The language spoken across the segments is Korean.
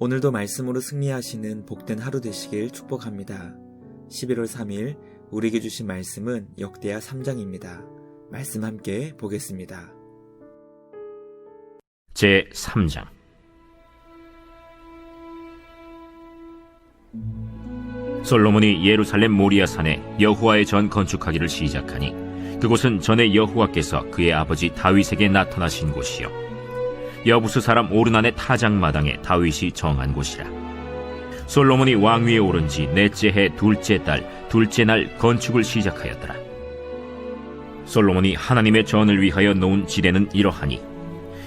오늘도 말씀으로 승리하시는 복된 하루 되시길 축복합니다. 11월 3일 우리에게 주신 말씀은 역대하 3장입니다. 말씀 함께 보겠습니다. 제 3장 솔로몬이 예루살렘 모리아 산에 여호와의 전 건축하기를 시작하니 그곳은 전에 여호와께서 그의 아버지 다윗에게 나타나신 곳이요 여부스 사람 오르난의 타작마당에 다윗이 정한 곳이라. 솔로몬이 왕위에 오른 지 넷째 해 둘째 달 둘째 날 건축을 시작하였더라. 솔로몬이 하나님의 전을 위하여 놓은 지대는 이러하니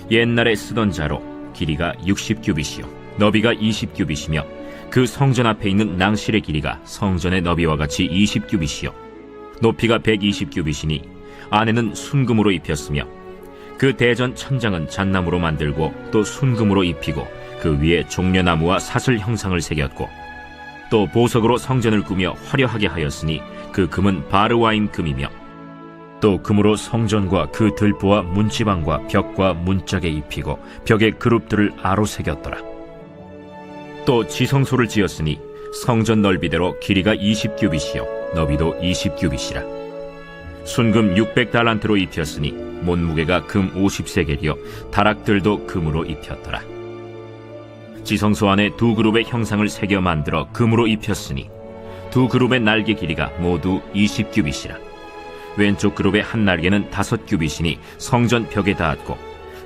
옛날에 쓰던 자로 길이가 60규빗이요 너비가 20규빗이며 그 성전 앞에 있는 낭실의 길이가 성전의 너비와 같이 20규빗이요 높이가 120규빗이니 안에는 순금으로 입혔으며 그 대전 천장은 잣나무로 만들고 또 순금으로 입히고 그 위에 종려나무와 사슬 형상을 새겼고 또 보석으로 성전을 꾸며 화려하게 하였으니 그 금은 바르와임 금이며 또 금으로 성전과 그 들보와 문지방과 벽과 문짝에 입히고 벽에 그룹들을 아로 새겼더라. 또 지성소를 지었으니 성전 넓이대로 길이가 20규빗이요 너비도 20규빗이라. 순금 600달란트로 입혔으니 몸무게가 금 50세겔이요 다락들도 금으로 입혔더라. 지성소 안에 두 그룹의 형상을 새겨 만들어 금으로 입혔으니 두 그룹의 날개 길이가 모두 20규빗이라. 왼쪽 그룹의 한 날개는 다섯 규빗이니 성전 벽에 닿았고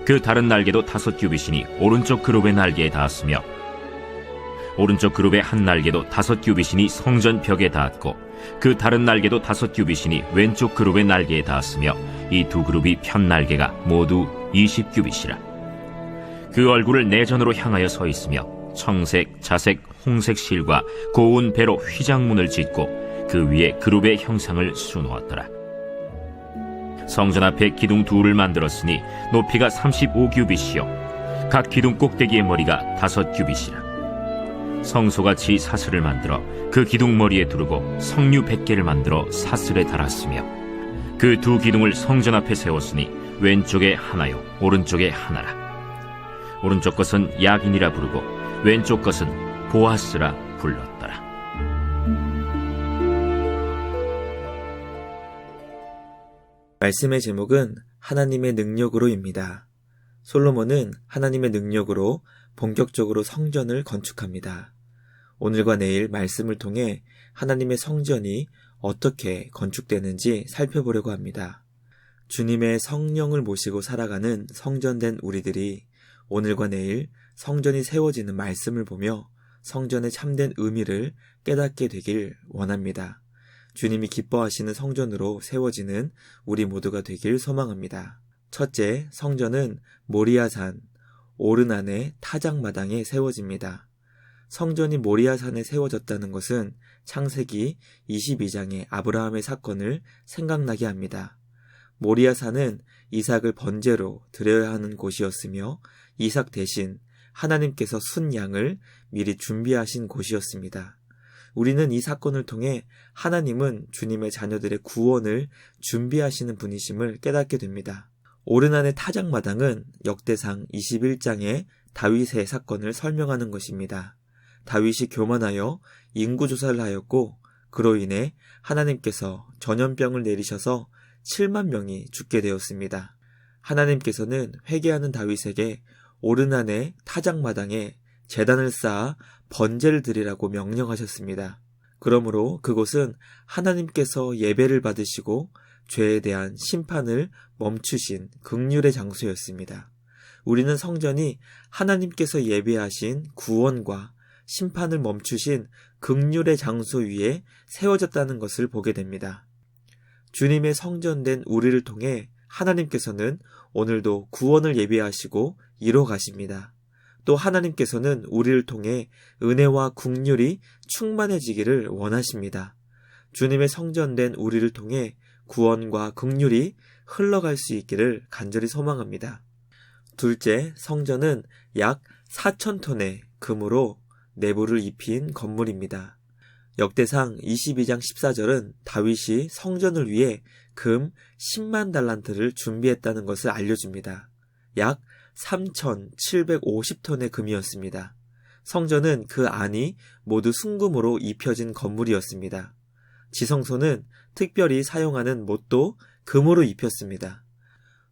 그 다른 날개도 다섯 규빗이니 오른쪽 그룹의 날개에 닿았으며 오른쪽 그룹의 한 날개도 다섯 규빗이니 성전 벽에 닿았고 그 다른 날개도 다섯 규빗이니 왼쪽 그룹의 날개에 닿았으며 이 두 그룹이 편 날개가 모두 이십 규빗이라. 그 얼굴을 내전으로 향하여 서 있으며 청색, 자색, 홍색 실과 고운 배로 휘장문을 짓고 그 위에 그룹의 형상을 수놓았더라. 성전 앞에 기둥 둘을 만들었으니 높이가 35규빗이요. 각 기둥 꼭대기의 머리가 다섯 규빗이라 성소같이 사슬을 만들어 그 기둥 머리에 두르고 성류 100개를 만들어 사슬에 달았으며 그 두 기둥을 성전 앞에 세웠으니 왼쪽에 하나요 오른쪽에 하나라 오른쪽 것은 야긴이라 부르고 왼쪽 것은 보아스라 불렀더라 말씀의 제목은 하나님의 능력으로입니다. 솔로몬은 하나님의 능력으로 본격적으로 성전을 건축합니다. 오늘과 내일 말씀을 통해 하나님의 성전이 어떻게 건축되는지 살펴보려고 합니다. 주님의 성령을 모시고 살아가는 성전된 우리들이 오늘과 내일 성전이 세워지는 말씀을 보며 성전의 참된 의미를 깨닫게 되길 원합니다. 주님이 기뻐하시는 성전으로 세워지는 우리 모두가 되길 소망합니다. 첫째, 성전은 모리아산, 오르난의 타작마당에 세워집니다. 성전이 모리아산에 세워졌다는 것은 창세기 22장의 아브라함의 사건을 생각나게 합니다. 모리아산은 이삭을 번제로 드려야 하는 곳이었으며 이삭 대신 하나님께서 순 양을 미리 준비하신 곳이었습니다. 우리는 이 사건을 통해 하나님은 주님의 자녀들의 구원을 준비하시는 분이심을 깨닫게 됩니다. 오르난의 타작마당은 역대상 21장의 다윗의 사건을 설명하는 것입니다. 다윗이 교만하여 인구조사를 하였고 그로 인해 하나님께서 전염병을 내리셔서 7만 명이 죽게 되었습니다. 하나님께서는 회개하는 다윗에게 오르난의 타작마당에 재단을 쌓아 번제를 드리라고 명령하셨습니다. 그러므로 그곳은 하나님께서 예배를 받으시고 죄에 대한 심판을 멈추신 극률의 장소였습니다. 우리는 성전이 하나님께서 예배하신 구원과 심판을 멈추신 극률의 장소 위에 세워졌다는 것을 보게 됩니다. 주님의 성전된 우리를 통해 하나님께서는 오늘도 구원을 예배하시고 이뤄 가십니다. 또 하나님께서는 우리를 통해 은혜와 국률이 충만해지기를 원하십니다. 주님의 성전된 우리를 통해 구원과 극률이 흘러갈 수 있기를 간절히 소망합니다. 둘째, 성전은 약 4천 톤의 금으로 내부를 입힌 건물입니다. 역대상 22장 14절은 다윗이 성전을 위해 금 10만 달란트를 준비했다는 것을 알려줍니다. 약 3,750톤의 금이었습니다. 성전은 그 안이 모두 순금으로 입혀진 건물이었습니다. 지성소는 특별히 사용하는 못도 금으로 입혔습니다.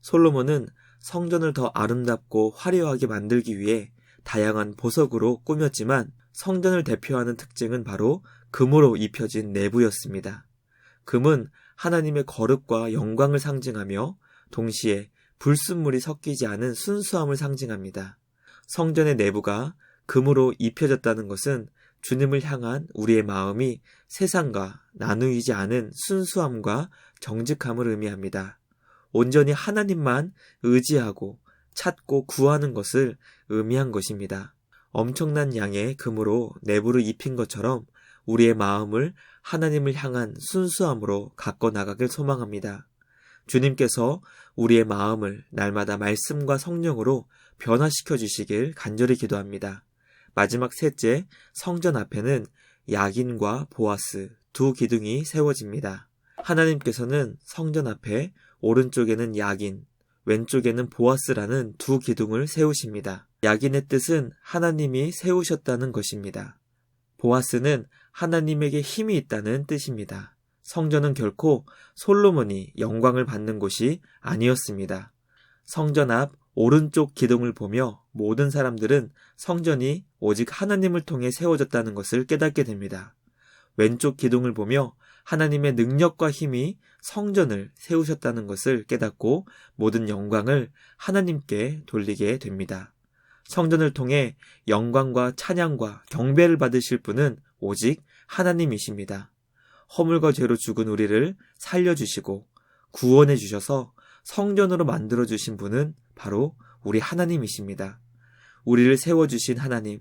솔로몬은 성전을 더 아름답고 화려하게 만들기 위해 다양한 보석으로 꾸몄지만 성전을 대표하는 특징은 바로 금으로 입혀진 내부였습니다. 금은 하나님의 거룩과 영광을 상징하며 동시에 불순물이 섞이지 않은 순수함을 상징합니다. 성전의 내부가 금으로 입혀졌다는 것은 주님을 향한 우리의 마음이 세상과 나누이지 않은 순수함과 정직함을 의미합니다. 온전히 하나님만 의지하고 찾고 구하는 것을 의미한 것입니다. 엄청난 양의 금으로 내부를 입힌 것처럼 우리의 마음을 하나님을 향한 순수함으로 갖고 나가길 소망합니다. 주님께서 우리의 마음을 날마다 말씀과 성령으로 변화시켜 주시길 간절히 기도합니다. 마지막 셋째, 성전 앞에는 야긴과 보아스 두 기둥이 세워집니다. 하나님께서는 성전 앞에 오른쪽에는 야긴, 왼쪽에는 보아스라는 두 기둥을 세우십니다. 야긴의 뜻은 하나님이 세우셨다는 것입니다. 보아스는 하나님에게 힘이 있다는 뜻입니다. 성전은 결코 솔로몬이 영광을 받는 곳이 아니었습니다. 성전 앞 오른쪽 기둥을 보며 모든 사람들은 성전이 오직 하나님을 통해 세워졌다는 것을 깨닫게 됩니다. 왼쪽 기둥을 보며 하나님의 능력과 힘이 성전을 세우셨다는 것을 깨닫고 모든 영광을 하나님께 돌리게 됩니다. 성전을 통해 영광과 찬양과 경배를 받으실 분은 오직 하나님이십니다. 허물과 죄로 죽은 우리를 살려주시고 구원해 주셔서 성전으로 만들어 주신 분은 바로 우리 하나님이십니다. 우리를 세워주신 하나님,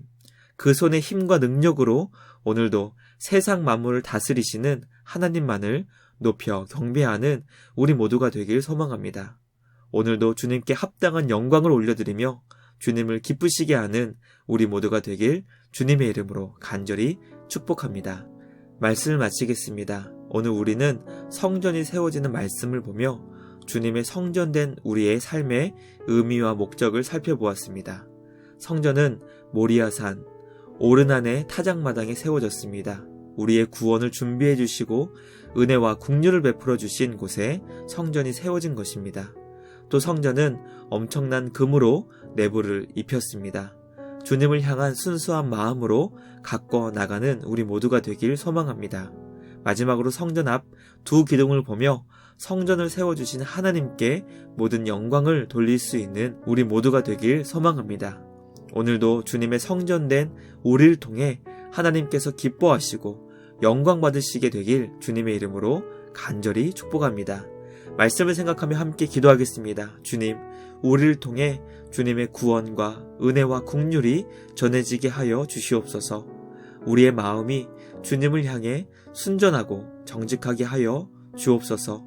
그 손의 힘과 능력으로 오늘도 세상 만물을 다스리시는 하나님만을 높여 경배하는 우리 모두가 되길 소망합니다. 오늘도 주님께 합당한 영광을 올려드리며 주님을 기쁘시게 하는 우리 모두가 되길 주님의 이름으로 간절히 축복합니다. 말씀을 마치겠습니다. 오늘 우리는 성전이 세워지는 말씀을 보며 주님의 성전된 우리의 삶의 의미와 목적을 살펴보았습니다. 성전은 모리아산, 오르난의 타작마당에 세워졌습니다. 우리의 구원을 준비해 주시고 은혜와 국류를 베풀어 주신 곳에 성전이 세워진 것입니다. 또 성전은 엄청난 금으로 내부를 입혔습니다. 주님을 향한 순수한 마음으로 가꿔 나가는 우리 모두가 되길 소망합니다. 마지막으로 성전 앞 두 기둥을 보며 성전을 세워주신 하나님께 모든 영광을 돌릴 수 있는 우리 모두가 되길 소망합니다. 오늘도 주님의 성전된 우리를 통해 하나님께서 기뻐하시고 영광 받으시게 되길 주님의 이름으로 간절히 축복합니다. 말씀을 생각하며 함께 기도하겠습니다. 주님, 우리를 통해 주님의 구원과 은혜와 국률이 전해지게 하여 주시옵소서. 우리의 마음이 주님을 향해 순전하고 정직하게 하여 주옵소서.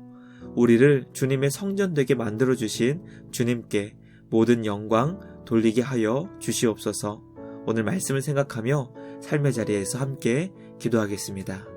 우리를 주님의 성전 되게 만들어 주신 주님께 모든 영광 돌리게 하여 주시옵소서. 오늘 말씀을 생각하며 삶의 자리에서 함께 기도하겠습니다.